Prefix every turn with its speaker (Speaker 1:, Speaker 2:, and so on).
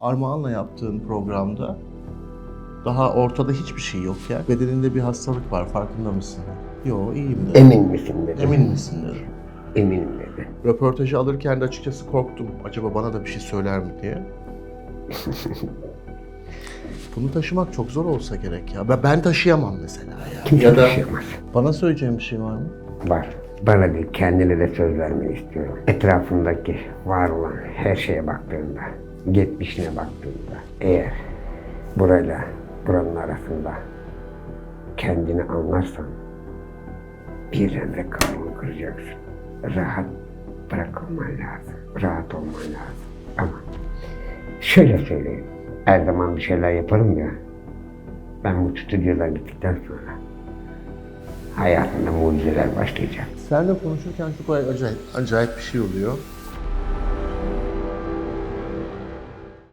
Speaker 1: Armağan'la yaptığın programda daha ortada hiçbir şey yok ya. Bedeninde bir hastalık var farkında mısın? Yo iyiyim dedi.
Speaker 2: Emin misin dedi.
Speaker 1: Emin misin dedi.
Speaker 2: Eminim dedi.
Speaker 1: Röportajı alırken de açıkçası korktum. Acaba bana da bir şey söyler mi diye. Bunu taşımak çok zor olsa gerek ya. Ben, ben taşıyamam mesela ya.
Speaker 2: Kimse
Speaker 1: ya da
Speaker 2: taşıyamaz.
Speaker 1: bana söyleyeceğin bir şey var mı?
Speaker 2: Var. Bana değil, kendine de söz vermeni istiyorum. Etrafındaki var olan her şeye baktığında, geçmişine baktığında, eğer burayla buranın arasında kendini anlarsan birdenbire kalbini kıracaksın. Rahat bırakılman lazım. Rahat olman lazım. Ama şöyle söyleyeyim. Her zaman bir şeyler yaparım ya. Ben bu stüdyolar bittikten sonra hayatında mucizeler başlayacak.
Speaker 1: Seninle konuşurken çok acayip, acayip bir şey oluyor.